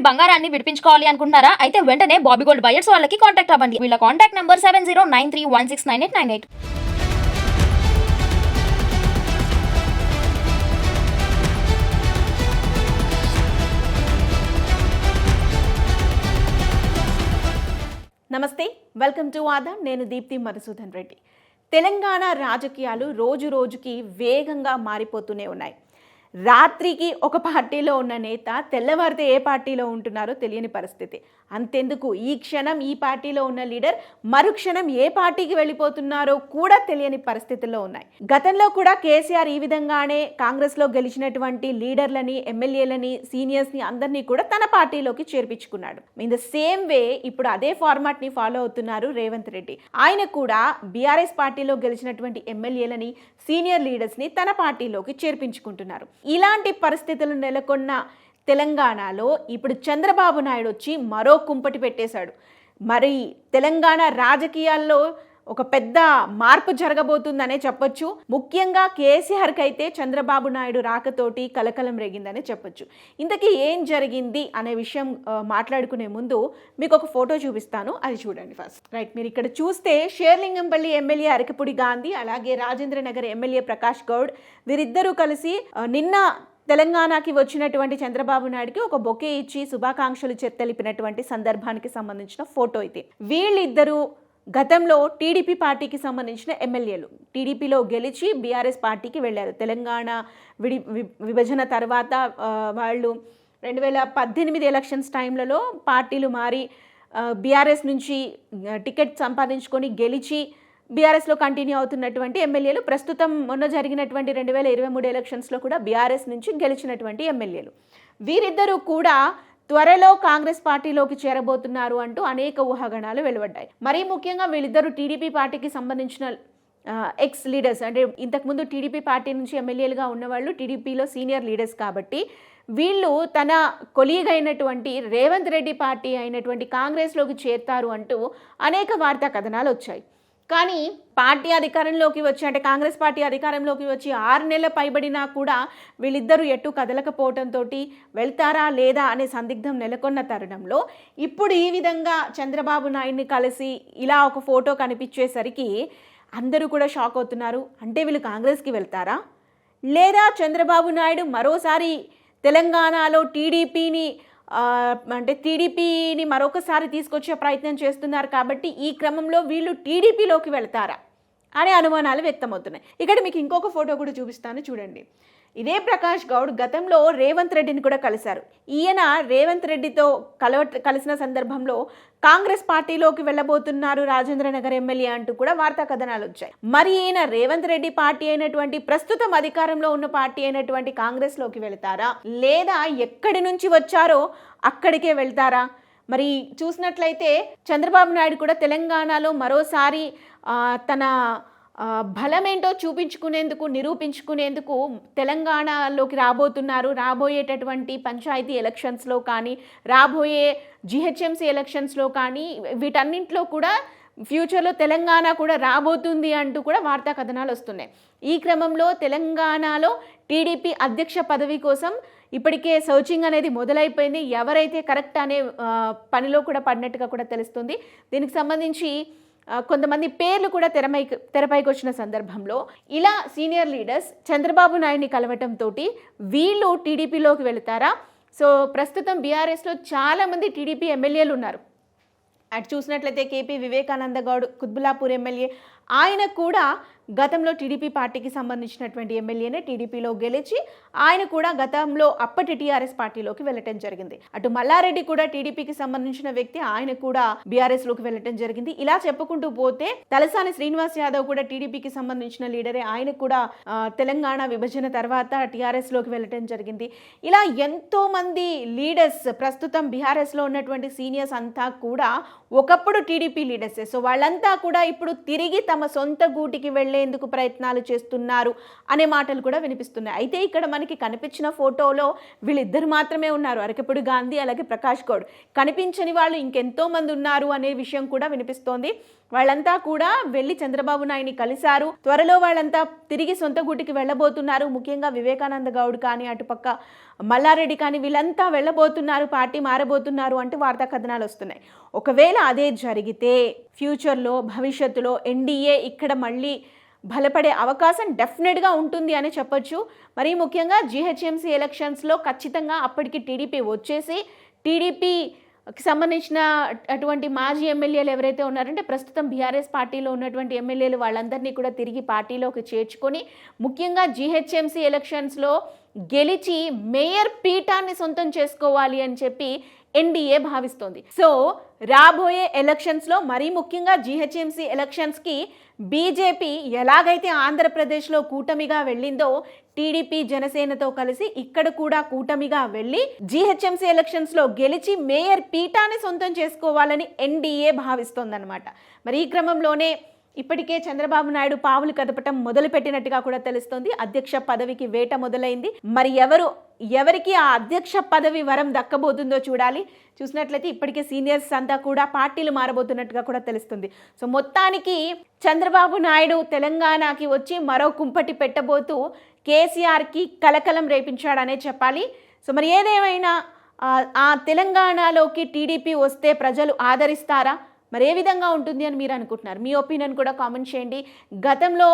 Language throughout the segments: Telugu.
మీ బంగారాన్ని విడిపించుకోవాలి అనుకుంటున్నారా? అయితే వెంటనే బాబీ గోల్డ్ బయర్స్ వాళ్ళకి కాంటాక్ట్ అవ్వండి. వీళ్ళ contact number seven zero nine three one six nine eight nine eight నమస్తే వెల్కమ్ టు ఆదా నేను దీప్తి మధుసూదన్ రెడ్డి. తెలంగాణ రాజకీయాలు రోజు రోజుకి వేగంగా మారిపోతూనే ఉన్నాయి. రాత్రికి ఒక పార్టీలో ఉన్న నేత తెల్లవారితే ఏ పార్టీలో ఉంటున్నారో తెలియని పరిస్థితి. అంతెందుకు? ఈ క్షణం ఈ పార్టీలో ఉన్న లీడర్ మరుక్షణం ఏ పార్టీకి వెళ్ళిపోతున్నారో కూడా తెలియని పరిస్థితుల్లో ఉన్నాయి. గతంలో కూడా కేసీఆర్ ఈ విధంగానే కాంగ్రెస్లో గెలిచినటువంటి లీడర్లని ఎమ్మెల్యేలని సీనియర్స్ని అందరినీ కూడా తన పార్టీలోకి చేర్పించుకున్నాడు. ఇన్ ద సేమ్ వే ఇప్పుడు అదే ఫార్మాట్ని ఫాలో అవుతున్నారు రేవంత్ రెడ్డి. ఆయన కూడా బీఆర్ఎస్ పార్టీలో గెలిచినటువంటి ఎమ్మెల్యేలని సీనియర్ లీడర్స్ని తన పార్టీలోకి చేర్పించుకుంటున్నారు. ఇలాంటి పరిస్థితులు నెలకొన్న తెలంగాణలో ఇప్పుడు చంద్రబాబు నాయుడు వచ్చి మరో కుంపటి పెట్టేశాడు. మరి తెలంగాణ రాజకీయాల్లో ఒక పెద్ద మార్పు జరగబోతుందనే చెప్పొచ్చు. ముఖ్యంగా కేసీఆర్కి అయితే చంద్రబాబు నాయుడు రాకతోటి కలకలం రేగిందనే చెప్పొచ్చు. ఇంతకీ ఏం జరిగింది అనే విషయం మాట్లాడుకునే ముందు మీకు ఒక ఫోటో చూపిస్తాను. అది చూడండి ఫస్ట్. రైట్ మీరు ఇక్కడ చూస్తే షేర్లింగంపల్లి ఎమ్మెల్యే అరకపుడి గాంధీ అలాగే రాజేంద్రనగర్ ఎమ్మెల్యే ప్రకాష్ గౌడ్ వీరిద్దరూ కలిసి నిన్న తెలంగాణకి వచ్చినటువంటి చంద్రబాబు నాయుడుకి ఒక బొకే ఇచ్చి శుభాకాంక్షలు చెత్తలిపినటువంటి సందర్భానికి సంబంధించిన ఫోటో ఇది. వీళ్ళిద్దరూ గతంలో టీడీపీ పార్టీకి సంబంధించిన ఎమ్మెల్యేలు. టీడీపీలో గెలిచి బీఆర్ఎస్ పార్టీకి వెళ్ళారు. తెలంగాణ విడి విభజన తర్వాత వాళ్ళు రెండు వేల పద్దెనిమిది ఎలక్షన్స్ టైంలలో పార్టీలు మారి బీఆర్ఎస్ నుంచి టికెట్ సంపాదించుకొని గెలిచి బీఆర్ఎస్లో కంటిన్యూ అవుతున్నటువంటి ఎమ్మెల్యేలు ప్రస్తుతం మొన్న జరిగినటువంటి రెండు వేల ఇరవై మూడు ఎలక్షన్స్లో కూడా బీఆర్ఎస్ నుంచి గెలిచినటువంటి ఎమ్మెల్యేలు. వీరిద్దరూ కూడా త్వరలో కాంగ్రెస్ పార్టీలోకి చేరబోతున్నారు అంటూ అనేక ఊహాగణాలు వెలువడ్డాయి. మరీ ముఖ్యంగా వీళ్ళిద్దరూ టీడీపీ పార్టీకి సంబంధించిన ఎక్స్ లీడర్స్ అంటే ఇంతకుముందు టీడీపీ పార్టీ నుంచి ఎమ్మెల్యేలుగా ఉన్నవాళ్ళు టీడీపీలో సీనియర్ లీడర్స్ కాబట్టి వీళ్ళు తన కొలీగ్ అయినటువంటి రేవంత్ రెడ్డి పార్టీ అయినటువంటి కాంగ్రెస్లోకి చేరుతారు అంటూ అనేక వార్తా కథనాలు వచ్చాయి. కానీ పార్టీ అధికారంలోకి వచ్చి అంటే కాంగ్రెస్ పార్టీ అధికారంలోకి వచ్చి ఆరు నెలల పైబడినా కూడా వీళ్ళిద్దరూ ఎటు కదలకపోవడంతో వెళ్తారా లేదా అనే సందిగ్ధం నెలకొన్న తరుణంలో ఇప్పుడు ఈ విధంగా చంద్రబాబు నాయుడిని కలిసి ఇలా ఒక ఫోటో కనిపించేసరికి అందరూ కూడా షాక్ అవుతున్నారు. అంటే వీళ్ళు కాంగ్రెస్కి వెళ్తారా? లేదా చంద్రబాబు నాయుడు మరోసారి తెలంగాణలో టీడీపీని అంటే టీడీపీని మరొకసారి తీసుకొచ్చే ప్రయత్నం చేస్తున్నారు కాబట్టి ఈ క్రమంలో వీళ్ళు టీడీపీలోకి వెళ్తారా అనే అనుమానాలు వ్యక్తమవుతున్నాయి. ఇక్కడ మీకు ఇంకొక ఫోటో కూడా చూపిస్తాను చూడండి. ఇదే ప్రకాష్ గౌడ్ గతంలో రేవంత్ రెడ్డిని కూడా కలిశారు. ఈయన రేవంత్ రెడ్డితో కలవ కలిసిన సందర్భంలో కాంగ్రెస్ పార్టీలోకి వెళ్ళబోతున్నారు రాజేంద్ర నగర్ ఎమ్మెల్యే అంటూ కూడా వార్తా కథనాలు వచ్చాయి. మరి ఈయన రేవంత్ రెడ్డి పార్టీ అయినటువంటి ప్రస్తుతం అధికారంలో ఉన్న పార్టీ అయినటువంటి కాంగ్రెస్లోకి వెళతారా? లేదా ఎక్కడి నుంచి వచ్చారో అక్కడికే వెళ్తారా? మరి చూసినట్లయితే చంద్రబాబు నాయుడు కూడా తెలంగాణలో మరోసారి తన బలమేంటో చూపించుకునేందుకు నిరూపించుకునేందుకు తెలంగాణలోకి రాబోతున్నారు. రాబోయేటటువంటి పంచాయతీ ఎలక్షన్స్లో కానీ రాబోయే జిహెచ్ఎంసీ ఎలక్షన్స్లో కానీ వీటన్నింటిలో కూడా ఫ్యూచర్లో తెలంగాణ కూడా రాబోతుంది అంటూ కూడా వార్తా కథనాలు వస్తున్నాయి. ఈ క్రమంలో తెలంగాణలో టీడీపీ అధ్యక్ష పదవి కోసం ఇప్పటికే సర్చింగ్ అనేది మొదలైపోయింది. ఎవరైతే కరెక్ట్ అనే పనిలో కూడా పడినట్టుగా కూడా తెలుస్తుంది. దీనికి సంబంధించి కొంతమంది పేర్లు కూడా తెరమై తెరపైకి వచ్చిన సందర్భంలో ఇలా సీనియర్ లీడర్స్ చంద్రబాబు నాయుడిని కలవటంతో వీళ్ళు టీడీపీలోకి వెళతారా? సో ప్రస్తుతం బీఆర్ఎస్లో చాలామంది టీడీపీ ఎమ్మెల్యేలు ఉన్నారు. అటు చూసినట్లయితే K P Vivekananda Goud Quthbullapur MLA ఆయన కూడా గతంలో టీడీపీ పార్టీకి సంబంధించినటువంటి ఎమ్మెల్యేనే టీడీపీలో గెలిచి ఆయన కూడా గతంలో అప్పటి టీఆర్ఎస్ పార్టీలోకి వెళ్ళటం జరిగింది. అటు మల్లారెడ్డి కూడా టీడీపీకి సంబంధించిన వ్యక్తి ఆయన కూడా బీఆర్ఎస్లోకి వెళ్ళటం జరిగింది. ఇలా చెప్పుకుంటూ పోతే తలసాని శ్రీనివాస్ యాదవ్ కూడా టీడీపీకి సంబంధించిన లీడరే. ఆయన కూడా తెలంగాణ విభజన తర్వాత టీఆర్ఎస్లోకి వెళ్ళటం జరిగింది. ఇలా ఎంతో మంది లీడర్స్ ప్రస్తుతం బీఆర్ఎస్లో ఉన్నటువంటి సీనియర్స్ అంతా కూడా ఒకప్పుడు టీడీపీ లీడర్సే. సో వాళ్ళంతా కూడా ఇప్పుడు తిరిగి తమ సొంత గూటికి వెళ్ళేందుకు ప్రయత్నాలు చేస్తున్నారు అనే మాటలు కూడా వినిపిస్తున్నాయి. అయితే ఇక్కడ మనకి కనిపించిన ఫోటోలో వీళ్ళిద్దరు మాత్రమే ఉన్నారు. అరకపుడు గాంధీ అలాగే ప్రకాష్ గౌడ్. కనిపించని వాళ్ళు ఇంకెంతో మంది ఉన్నారు అనే విషయం కూడా వినిపిస్తోంది. వాళ్ళంతా కూడా వెళ్ళి చంద్రబాబు నాయుడిని కలిశారు. త్వరలో వాళ్ళంతా తిరిగి సొంత గుడికి వెళ్ళబోతున్నారు. ముఖ్యంగా వివేకానంద గౌడ్ కానీ అటుపక్క మల్లారెడ్డి కానీ వీళ్ళంతా వెళ్ళబోతున్నారు. పార్టీ మారబోతున్నారు అంటూ వార్తా కథనాలు వస్తున్నాయి. ఒకవేళ అదే జరిగితే ఫ్యూచర్లో భవిష్యత్తులో ఎన్డీఏ ఇక్కడ మళ్ళీ బలపడే అవకాశం డెఫినెట్గా ఉంటుంది అని చెప్పొచ్చు. మరీ ముఖ్యంగా జీహెచ్ఎంసీ ఎలక్షన్స్లో ఖచ్చితంగా అప్పటికి టీడీపీ వచ్చేసి టీడీపీకి సంబంధించిన అటువంటి మాజీ ఎమ్మెల్యేలు ఎవరైతే ఉన్నారంటే ప్రస్తుతం బీఆర్ఎస్ పార్టీలో ఉన్నటువంటి ఎమ్మెల్యేలు వాళ్ళందరినీ కూడా తిరిగి పార్టీలోకి చేర్చుకొని ముఖ్యంగా జిహెచ్ఎంసీ ఎలక్షన్స్లో గెలిచి మేయర్ పీఠాన్ని సొంతం చేసుకోవాలి అని చెప్పి ఎన్డీఏ భావిస్తోంది. సో రాబోయే ఎలక్షన్స్లో మరీ ముఖ్యంగా జిహెచ్ఎంసీ ఎలక్షన్స్కి బీజేపీ ఎలాగైతే ఆంధ్రప్రదేశ్లో కూటమిగా వెళ్ళిందో టీడీపీ జనసేనతో కలిసి ఇక్కడ కూడా కూటమిగా వెళ్ళి జీహెచ్ఎంసీ ఎలక్షన్స్లో గెలిచి మేయర్ పీఠాన్ని సొంతం చేసుకోవాలని ఎన్డీఏ భావిస్తోందన్నమాట. మరి ఈ క్రమంలోనే ఇప్పటికే చంద్రబాబు నాయుడు పావులు కదపటం మొదలుపెట్టినట్టుగా కూడా తెలుస్తోంది. అధ్యక్ష పదవికి వేట మొదలైంది. మరి ఎవరు ఎవరికి ఆ అధ్యక్ష పదవి వరం దక్కబోతుందో చూడాలి. చూసినట్లయితే ఇప్పటికే సీనియర్స్ అంతా కూడా పార్టీలు మారబోతున్నట్టుగా కూడా తెలుస్తుంది. సో మొత్తానికి చంద్రబాబు నాయుడు తెలంగాణకి వచ్చి మరో కుంపటి పెట్టబోతూ కేసీఆర్కి కలకలం రేపించాడనే చెప్పాలి. సో మరి ఏదేమైనా ఆ- ఆ తెలంగాణలోకి టీడీపీ వస్తే ప్రజలు ఆదరిస్తారా? మరి ఏ విధంగా ఉంటుంది అని మీరు అనుకుంటున్నారు? మీ ఒపీనియన్ కూడా కామెంట్ చేయండి. గతంలో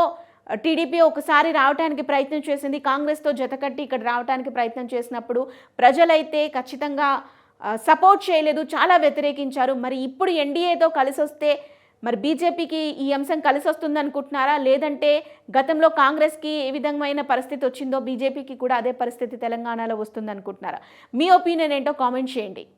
టీడీపీ ఒకసారి రావడానికి ప్రయత్నం చేసింది. కాంగ్రెస్తో జతకట్టి ఇక్కడ రావడానికి ప్రయత్నం చేసినప్పుడు ప్రజలైతే ఖచ్చితంగా సపోర్ట్ చేయలేదు చాలా వ్యతిరేకించారు. మరి ఇప్పుడు ఎన్డీఏతో కలిసి వస్తే మరి బీజేపీకి ఈ అంశం కలిసి వస్తుంది అనుకుంటున్నారా లేదంటే గతంలో కాంగ్రెస్కి ఏ విధమైన పరిస్థితి వచ్చిందో బీజేపీకి కూడా అదే పరిస్థితి తెలంగాణలో వస్తుంది అనుకుంటున్నారా మీ ఒపీనియన్ ఏంటో కామెంట్ చేయండి.